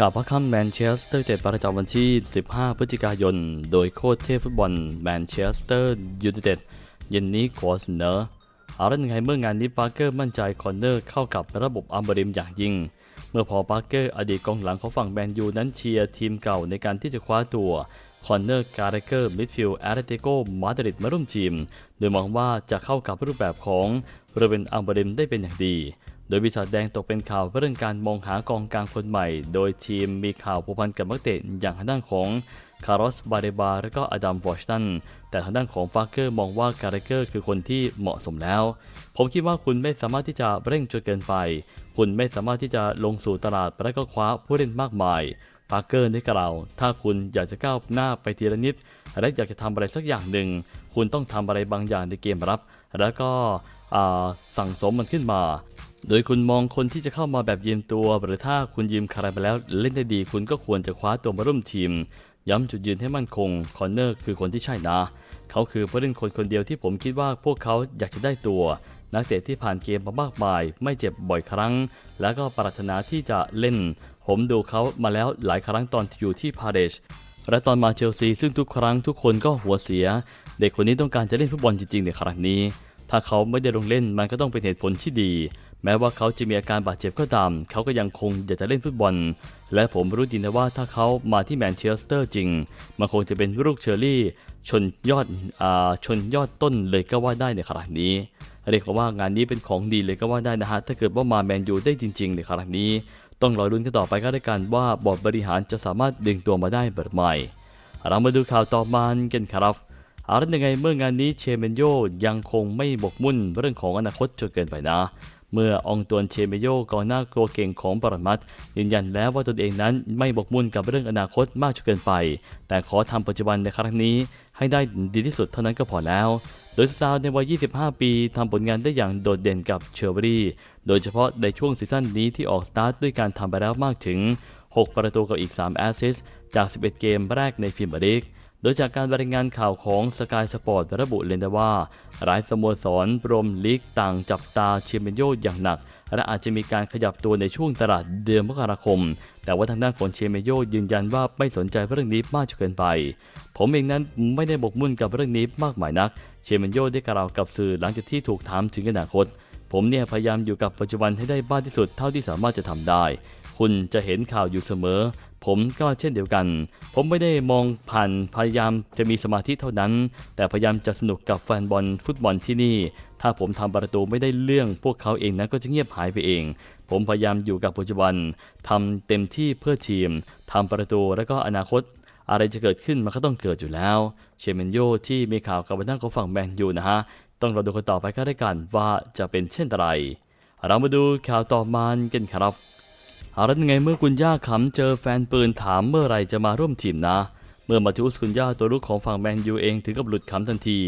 ข่าวพักค่ำแมนเชสเตอร์เต็ดประจำวันที่ 15 พฤศจิกายน โดยโค้ชเทพฟุตบอลแมนเชสเตอร์ยูไนเต็ดเย็นนี้ขอเสนออาละยังไงเมื่องานนี้ปาร์เกอร์มั่นใจคอนเนอร์เข้ากับระบบอัมเบริมอย่างยิ่ง เมื่อพอปาร์เกอร์อดีตกองหลังของฝั่งแมนยูนั้นเชียร์ทีมเก่าในการที่จะคว้าตัวคอนเนอร์การ์เกอร์มิดฟิลด์แอตเลติโกมาดริดมาร่วมทีม โดยมองว่าจะเข้ากับรูปแบบของโรเบนอัมเบริมได้เป็นอย่างดี โดยวิสาแดงตกเป็นข่าวเรื่องการมองหากองกลางคนใหม่ โดยทีมมีข่าวผูกพันกับนักเตะอย่างทางด้านของคาร์ลสบาเดบาและก็อดัมวอชตัน แต่ทางด้านของฟาร์เกอร์มองว่าการ์เกอร์คือคนที่เหมาะสมแล้ว ผมคิดว่าคุณไม่สามารถที่จะเร่งจนเกินไป คุณไม่สามารถที่จะลงสู่ตลาดและก็คว้าผู้เล่นมากมายฟาร์เกอร์ได้กล่าว ถ้าคุณอยากจะก้าวหน้าไปทีละนิด และอยากจะทำอะไรสักอย่างหนึ่ง คุณต้องทำอะไรบางอย่างในเกมรับ แล้วก็สั่งสมมันขึ้นมา โดยคุณมองคนที่จะเข้ามาแบบยืมตัว หรือถ้าคุณยืมใครไปแล้วเล่นได้ดี คุณก็ควรจะคว้าตัวมาร่วมทีม ย้ำจุดยืนให้มั่นคง คอนเนอร์คือคนที่ใช่นะ เขาคือผู้เล่นคนคนเดียวที่ผมคิดว่าพวกเขาอยากจะได้ตัว นักเตะที่ผ่านเกมมามากมาย ไม่เจ็บบ่อยครั้ง แล้วก็ปรารถนาที่จะเล่น ผมดูเขามาแล้วหลายครั้งตอนอยู่ที่พาเดชและตอนมาเชลซีซึ่งทุกครั้งทุกคนก็หัวเสีย เด็กคนนี้ต้องการจะเล่นฟุตบอลจริงๆในครั้งนี้ ถ้าเขาไม่ได้ลงเล่นมันก็ต้องเป็นเหตุผลที่ดี แม้ว่าเขาจะมีอาการบาดเจ็บก็ตาม เขาก็ยังคงอยากจะเล่นฟุตบอล และผมรู้ดีนะว่าถ้าเขามาที่แมนเชสเตอร์จริง มันคงจะเป็นลูกเชอร์รี่ ชนยอดอ่าชนยอดต้นเลยก็ว่าได้ในครั้งนี้ เรียกว่างานนี้เป็นของดีเลยก็ว่าได้นะฮะ ถ้าเกิดว่ามาแมนยูได้จริง ๆ ในครั้งนี้ ต้องรอรุ้นกันต่อไปก็ได้กันว่าบอร์ดบริหารจะสามารถดึงตัวมาได้หรือไม่ เรามาดูข่าวต่อมากันครับอาละยังไงเมื่องานนี้เชเมนโยยังคงไม่บกมุ่นเรื่องของอนาคตจนเกินไปนะ เมื่อองตวนเชเมโยกองหน้าโกเก่งของปรมัตยืนยันแล้วว่าตนเองนั้นไม่บกมุ่นกับเรื่องอนาคตมากจนเกินไป แต่ขอทำปัจจุบันในครั้งนี้ ให้ได้ดีที่สุดเท่านั้นก็พอแล้ว โดยสตาร์ในวัย 25 ปีทำผลงานได้อย่างโดดเด่นกับเชอร์เบอรี่โดยเฉพาะในช่วงซีซั่นนี้ที่ออกสตาร์ทด้วยการทำไปแล้วมากถึง 6 ประตูกับอีก 3 แอสซิสต์จาก 11 เกมแรกในพรีเมียร์ลีก ดยจากการรายงานข่าวของ Sky Sport ระบุเลยนะว่า หลายสโมสรรมลีกต่างจับตาเชเมนโยอย่างหนัก และอาจจะมีการขยับตัวในช่วงตลาดเดือนมกราคม แต่ว่าทางด้านของเชเมโยยืนยันว่าไม่สนใจเรื่องนี้มากจนเกินไป ผมเองนั้นไม่ได้บกมุ่นกับเรื่องนี้มากมายนัก เชเมนโยได้กล่าวกับสื่อหลังจากที่ถูกถามถึงอนาคตผมเนี่ยพยายามอยู่กับปัจจุบันให้ได้บ้ากที่สุดเท่าที่สามารถจะทำได้ คุณจะเห็นข่าวอยู่เสมอ ผมก็เช่นเดียวกัน ผมไม่ได้มองผ่านพยายามจะมีสมาธิเท่านั้น แต่พยายามจะสนุกกับแฟนบอลฟุตบอลที่นี่ ถ้าผมทำประตูไม่ได้เรื่องพวกเขาเองนั้นก็จะเงียบหายไปเอง ผมพยายามอยู่กับปัจจุบันทำเต็มที่เพื่อทีมทำประตูและก็อนาคต อะไรจะเกิดขึ้นมันก็ต้องเกิดอยู่แล้ว เชเมนโยที่มีข่าวกับทางของฝั่งแมนยูนะฮะ ต้องรอดูกันต่อไปก็ได้กันว่าจะเป็นเช่นไรเรามาดูข่าวต่อมากันครับ อาละยังไงเมื่อคุณย่าขำเจอแฟนปืนถามเมื่อไรจะมาร่วมทีมนะ เมื่อมาทิอุสคุณย่าตัวลูกของฝั่งแมนยูเองถึงกับหลุดขำทันที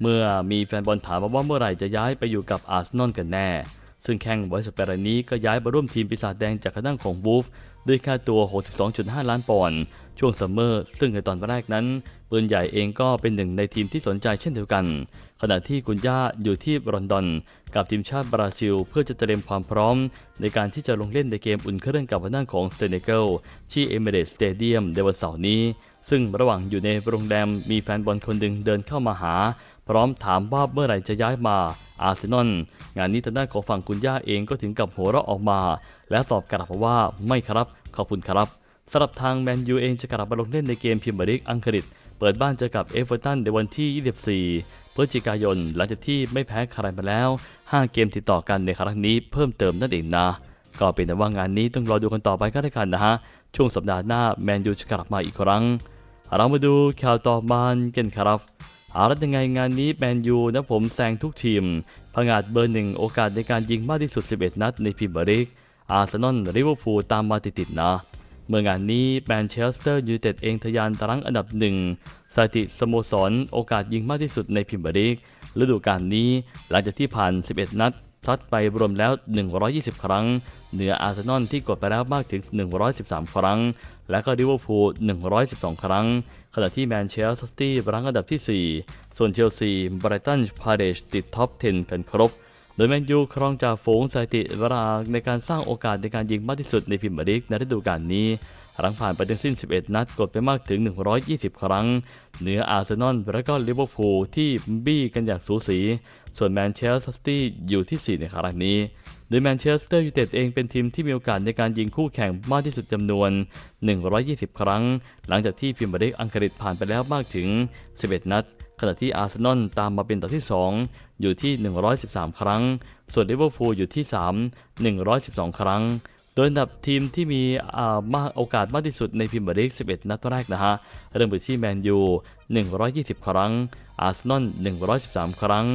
เมื่อมีแฟนบอลถามมาว่าเมื่อไหร่จะย้ายไปอยู่กับอาร์เซนอลกันแน่ ซึ่งแข้งไวสเปรนี้ก็ย้ายมาร่วมทีมปีศาจแดงจากคณะของวูฟด้วยค่าตัว 62.5 ล้านปอนด์ ช่วงซัมเมอร์ซึ่งในตอนแรกนั้น ปืนใหญ่เองก็เป็นหนึ่งในทีมที่สนใจเช่นเดียวกัน ขณะที่คุณย่าอยู่ที่ลอนดอน กับทีมชาติบราซิล เพื่อจะเตรียมความพร้อม ในการที่จะลงเล่นในเกมอุ่นเครื่องกับทางด้านของเซเนกัลที่เอเมเรตสเตเดียมในวันเสาร์นี้ ซึ่งระหว่างอยู่ในโรงแรมมีแฟนบอลคนหนึ่งเดินเข้ามาหา พร้อมถามว่าเมื่อไหร่จะย้ายมาอาร์เซนอลงานนี้ทางด้านของฝั่งคุณย่าเองก็ถึงกับหัวเราะออกมา และตอบกลับมาว่าไม่ครับขอบคุณครับ สำหรับทางแมนยูเองจะกลับมาลงเล่นในเกมพรีเมียร์ลีกอังกฤษ เปิดบ้านเจอกับเอเวอร์ตันในวันที่ 24 พฤศจิกายน หลังจากที่ไม่แพ้ใครมาแล้ว 5 เกมติดต่อกันในครั้งนี้เพิ่มเติมนั่นเองนะ ก็เป็นแต่ว่างานนี้ต้องรอดูกันต่อไปก็แล้วกันนะฮะ ช่วงสัปดาห์หน้าแมนยูจะกลับมาอีกครั้ง เรามาดูข่าวต่อมากันครับอาละยังไงงานนี้แมนยูนะผมแซงทุกทีมผงาดเบอร์หนึ่งโอกาสในการยิงมากที่สุด 11 นัดในพรีเมียร์ลีกอาร์เซนอลลิเวอร์พูลตามมาติดๆนะ เมื่องานนี้แมนเชสเตอร์ยูไนเต็ดเองทะยานตารางอันดับหนึ่งสถิติสโมสรโอกาสยิงมากที่สุดในพรีเมียร์ลีกฤดูกาลนี้ หลังจากที่ผ่าน 11 นัดซัดไปรวมแล้ว 120 ครั้ง เหนืออาร์เซนอลที่กดไปแล้วมากถึง 113 ครั้ง และก็ลิเวอร์พูล 112 ครั้ง ขณะที่แมนเชสเตอร์ซิตี้รั้งอันดับที่ 4 ส่วนเชลซีไบรตันพาเดชติดท็อป 10 กันครบ โดยแมนยูครองจากฝูงสถิติเวลาในการสร้างโอกาสในการยิงมากที่สุดในพรีเมียร์ลีกในฤดูกาลนี้หลังผ่านไปทั้งสิ้น 11 นัดกดไปมากถึง 120 ครั้ง เหนืออาร์เซนอลและก็ลิเวอร์พูลที่บี้กันอย่างสูสี ส่วนแมนเชสเตอร์ซิตี้อยู่ที่ 4 ในครั้งนี้ โดยแมนเชสเตอร์ยูไนเต็ดเองเป็นทีมที่มีโอกาสในการยิงคู่แข่งมากที่สุดจำนวน 120 ครั้ง หลังจากที่พรีเมียร์ลีกอังกฤษผ่านไปแล้วมากถึง 11 นัด ขณะที่อาร์เซนอลตามมาเป็นต่อที่ 2 อยู่ที่ 113 ครั้ง ส่วนลิเวอร์พูลอยู่ที่ 3 112 ครั้ง โดยอันดับทีมที่มีมากโอกาสมากที่สุดในพรีเมียร์ลีก11 นัดแรกนะฮะ เริ่มไปที่แมนยู 120 ครั้ง อาร์เซนอล 113 ครั้ง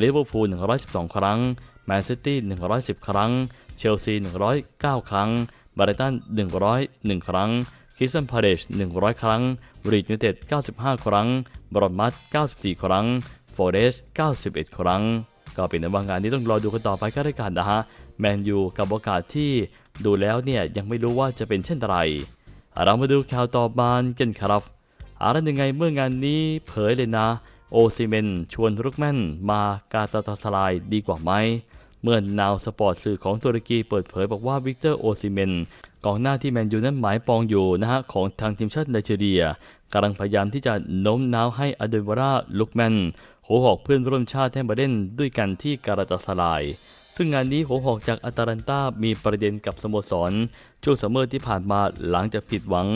ลิเวอร์พูล 112 ครั้ง แมนซิตี้ 110 ครั้ง เชลซี 109 ครั้งบาร์เรตัน 101 ครั้ง คริสตันพาเลช100 ครั้งบรีดยูเต็ด 95 ครั้ง บรอนมัส94 ครั้งฟอเรส91 ครั้ง ก็เป็นในบางงานนี้ต้องรอดูกันต่อไปก็ได้กันนะฮะ แมนยูกับโอกาสที่ดูแล้วเนี่ยยังไม่รู้ว่าจะเป็นเช่นไร เรามาดูข่าวต่อมากันครับอะไรยังไงเมื่องานนี้เผยเลยนะ โอซิเมนชวนรุกแมนมากาตาตาสลายดีกว่าไหม เมื่อนาวสปอร์ตสื่อของตุรกีเปิดเผยบอกว่าวิกเตอร์โอซิเมนกองหน้าที่แมนยูนั้นหมายปองอยู่นะฮะของทางทีมชาติไนจีเรียกำลังพยายามที่จะโน้มน้าวให้อเดวาราลุกแมนหัวหอกเพื่อนร่วมชาติให้มาเล่นด้วยกันที่การาตาสลาย ซึ่งงานนี้หัวหอกจากอาตาลันตามีประเด็นกับสโมสร ช่วงซัมเมอร์ที่ผ่านมาหลังจากผิดหวัง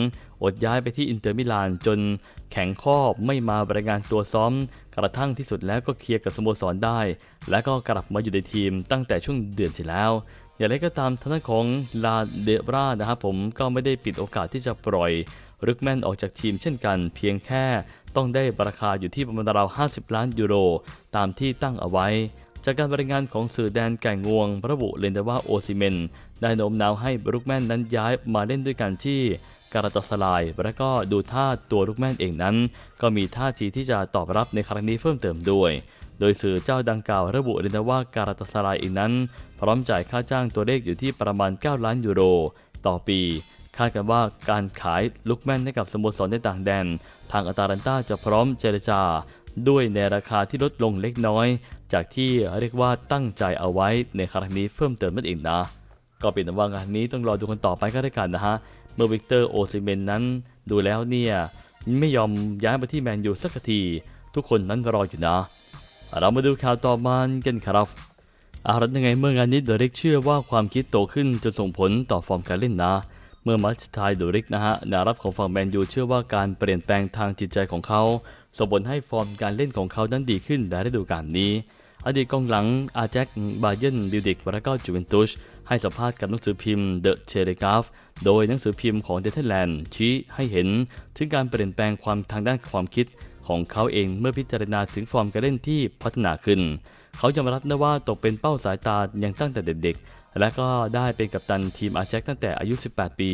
อดย้ายไปที่อินเตอร์มิลานจนแข็งข้อไม่มารายงานตัวซ้อม กระทั่งที่สุดแล้วก็เคลียร์กับสโมสรได้ และก็กลับมาอยู่ในทีมตั้งแต่ช่วงเดือนที่แล้วอย่างไรก็ตามทางด้านของลาเดบรานะครับผมก็ไม่ได้ปิดโอกาสที่จะปล่อยรึกแมนออกจากทีมเช่นกัน เพียงแค่ต้องได้ราคาอยู่ที่ประมาณราว 50 ล้านยูโร ตามที่ตั้งเอาไว้ จากการบรายงานของสื่อแดนแก่งวง ระบุเลยนะว่าโอซิเมน ได้โน้มน้าวให้บรุกแมนนั้นย้ายมาเล่นด้วยกันที่การาตาสลาย และก็ดูท่าตัวรุกแมนเองนั้น ก็มีท่าทีที่จะตอบรับในครั้งนี้เพิ่มเติมด้วย โดยสื่อเจ้าดังกล่าวระบุเลยนะว่าการาตาสลายเองนั้น พร้อมจ่ายค่าจ้างตัวเลขอยู่ที่ประมาณ 9 ล้านยูโร ต่อปีคาดกันว่าการขายลุกแมนให้กับสโมสรในต่างแดน ทางอาตาลันตาจะพร้อมเจรจา ด้วยในราคาที่ลดลงเล็กน้อย จากที่เรียกว่าตั้งใจเอาไว้ในครั้งนี้เพิ่มเติมนั่นเองนะ ก็เป็นว่างานนี้ต้องรอดูกันต่อไปก็ได้กันนะฮะ เมื่อวิกเตอร์โอซิเมนนั้นดูแล้วเนี่ยไม่ยอมย้ายมาที่แมนยูสักที ทุกคนนั้นรออยู่นะ เรามาดูข่าวต่อมากันครับอารัตยังไงเมื่องานนี้เดริกเชื่อว่าความคิดโตขึ้นจะส่งผลต่อฟอร์มการเล่นนะ เมื่อมัชทายเดริกนะฮะนารับของฝั่งแมนยูเชื่อว่าการเปลี่ยนแปลงทางจิตใจของเขา ส่งผลให้ฟอร์มการเล่นของเขานั้นดีขึ้นในฤดูกาลนี้ อดีตกองหลังอาแจ็คบาเยนบิลดิกและก็จูเวนตุสให้สัมภาษณ์กับหนังสือพิมพ์เดอะเชเลกราฟโดยหนังสือพิมพ์ของเดเทแลนด์ชี้ให้เห็นถึงการเปลี่ยนแปลงความทางด้านความคิดของเขาเองเมื่อพิจารณาถึงฟอร์มการเล่นที่พัฒนาขึ้น เขายอมรับนะว่าตกเป็นเป้าสายตาอย่างตั้งแต่เด็กๆ และก็ได้เป็นกัปตันทีมอาแจ็คตั้งแต่อายุ 18 ปี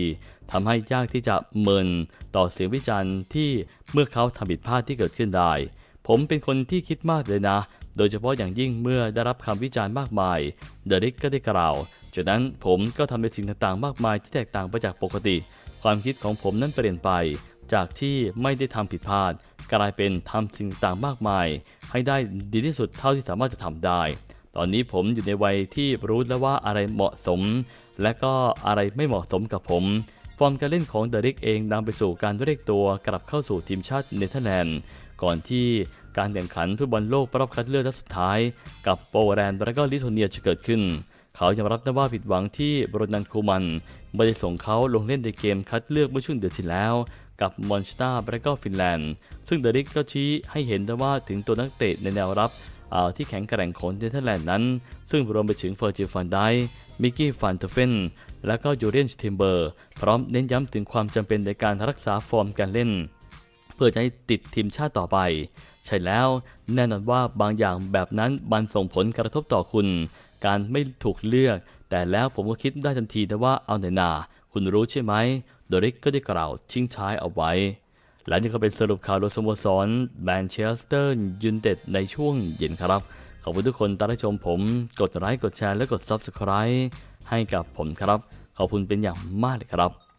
ทำให้ยากที่จะเมินต่อเสียงวิจารณ์ที่เมื่อเขาทำผิดพลาดที่เกิดขึ้นได้ ผมเป็นคนที่คิดมากเลยนะ โดยเฉพาะอย่างยิ่งเมื่อได้รับคำวิจารณ์มากมาย เดริกก็ได้กล่าว จากนั้นผมก็ทำในสิ่งต่างๆ มากมายที่แตกต่างไปจากปกติ ความคิดของผมนั้นเปลี่ยนไป จากที่ไม่ได้ทำผิดพลาด กลายเป็นทำสิ่งต่างๆมากมาย ให้ได้ดีที่สุดเท่าที่สามารถจะทำได้ ตอนนี้ผมอยู่ในวัยที่รู้แล้วว่าอะไรเหมาะสม และก็อะไรไม่เหมาะสมกับผม ฟอร์มการเล่นของเดริกเองนำไปสู่การเรียกตัวกลับเข้าสู่ทีมชาติเนเธอร์แลนด์ ก่อนที่การแข่งขันฟุตบอลโลกรอบคัดเลือกนัดสุดท้าย กับโปแลนด์และก็ลิทัวเนียจะเกิดขึ้น เขายอมรับนะว่าผิดหวังที่โรนันคูมันไม่ได้ส่งเขาลงเล่นในเกมคัดเลือกเมื่อช่วงเดือนที่แล้วกับมอนสตาและก็ฟินแลนด์ ซึ่งเดริกก็ชี้ให้เห็นนะว่าถึงตัวนักเตะในแนวรับ ที่แข็งแกร่งของเนเธอร์แลนด์นั้น ซึ่งรวมไปถึงเฟอร์จิฟันไดมิกกี้ฟันเทเฟนและก็ยูเรียนสติมเบอร์ พร้อมเน้นย้ำถึงความจำเป็นในการรักษาฟอร์มการเล่น เพื่อจะให้ติดทีมชาติต่อไป ใช่แล้วแน่นอนว่าบางอย่างแบบนั้นมันส่งผลกระทบต่อคุณ การไม่ถูกเลือก แต่แล้วผมก็คิดได้ทันทีนะว่าเอาไหนนา คุณรู้ใช่ไหมโดริกก็ได้กล่าวทิ้งท้ายเอาไว้ และนี่ก็เป็นสรุปข่าวโดยสโมสรแมนเชสเตอร์ยูไนเต็ดในช่วงเย็นครับ ขอบคุณทุกคนที่ได้ชมผม กดไลค์กดแชร์และกด Subscribe ให้กับผมครับ ขอบคุณเป็นอย่างมากเลยครับ